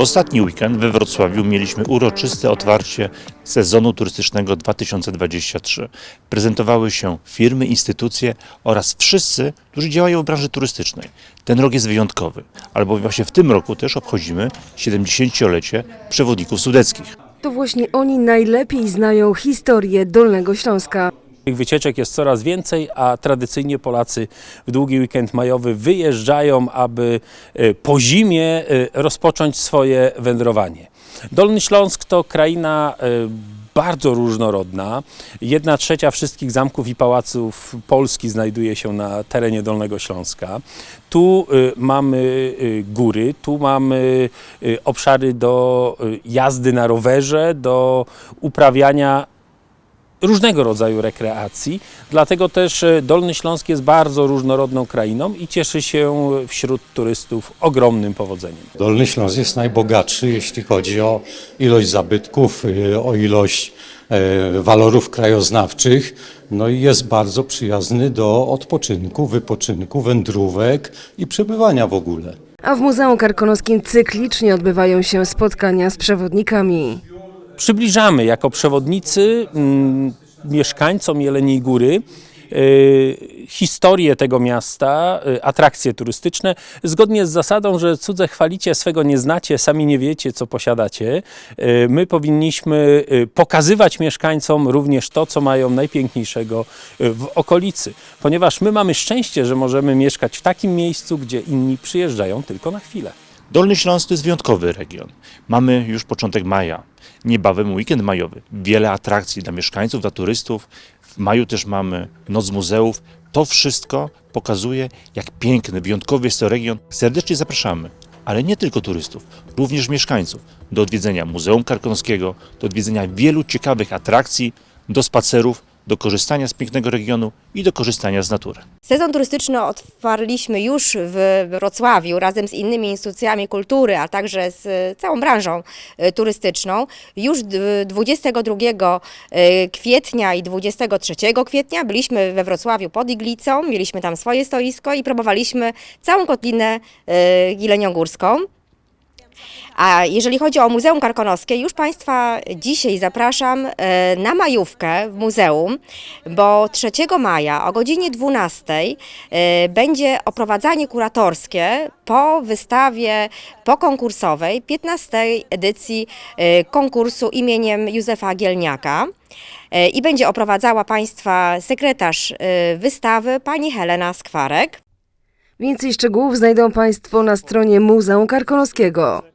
W ostatni weekend we Wrocławiu mieliśmy uroczyste otwarcie sezonu turystycznego 2023. Prezentowały się firmy, instytucje oraz wszyscy, którzy działają w branży turystycznej. Ten rok jest wyjątkowy, albowiem właśnie w tym roku też obchodzimy 70-lecie przewodników sudeckich. To właśnie oni najlepiej znają historię Dolnego Śląska. Tych wycieczek jest coraz więcej, a tradycyjnie Polacy w długi weekend majowy wyjeżdżają, aby e, po zimie e, rozpocząć swoje wędrowanie. Dolny Śląsk to kraina e, bardzo różnorodna. Jedna trzecia wszystkich zamków i pałaców Polski znajduje się na terenie Dolnego Śląska. Tu mamy góry, tu mamy obszary do jazdy na rowerze, do uprawiania różnego rodzaju rekreacji, dlatego też e, Dolny Śląsk jest bardzo różnorodną krainą i cieszy się wśród turystów ogromnym powodzeniem. Dolny Śląsk jest najbogatszy, jeśli chodzi o ilość zabytków, y, o ilość e, walorów krajoznawczych, no i jest bardzo przyjazny do odpoczynku, wypoczynku, wędrówek i przebywania w ogóle. A w Muzeum Karkonoskim cyklicznie odbywają się spotkania z przewodnikami. Przybliżamy jako przewodnicy mm, mieszkańcom Jeleniej Góry y, historię tego miasta, y, atrakcje turystyczne, zgodnie z zasadą, że cudze chwalicie, swego nie znacie, sami nie wiecie, co posiadacie. Y, My powinniśmy pokazywać mieszkańcom również to, co mają najpiękniejszego w okolicy, ponieważ my mamy szczęście, że możemy mieszkać w takim miejscu, gdzie inni przyjeżdżają tylko na chwilę. Dolny Śląsk to jest wyjątkowy region. Mamy już początek maja, niebawem weekend majowy. Wiele atrakcji dla mieszkańców, dla turystów. W maju też mamy Noc Muzeów. To wszystko pokazuje, jak piękny, wyjątkowy jest to region. Serdecznie zapraszamy, ale nie tylko turystów, również mieszkańców do odwiedzenia Muzeum Karkonoskiego, do odwiedzenia wielu ciekawych atrakcji, do spacerów, do korzystania z pięknego regionu i do korzystania z natury. Sezon turystyczny otwarliśmy już w Wrocławiu razem z innymi instytucjami kultury, a także z całą branżą e, turystyczną. Już d- 22 e, kwietnia i 23 kwietnia byliśmy we Wrocławiu pod Iglicą, mieliśmy tam swoje stoisko i próbowaliśmy całą kotlinę e, jeleniogórską. A jeżeli chodzi o Muzeum Karkonoskie, już Państwa dzisiaj zapraszam e, na majówkę w muzeum, bo 3 maja o godzinie 12 e, będzie oprowadzanie kuratorskie po wystawie pokonkursowej 15 edycji e, konkursu imieniem Józefa Gielniaka. I będzie oprowadzała Państwa sekretarz wystawy pani Helena Skwarek. Więcej szczegółów znajdą Państwo na stronie Muzeum Karkonoskiego.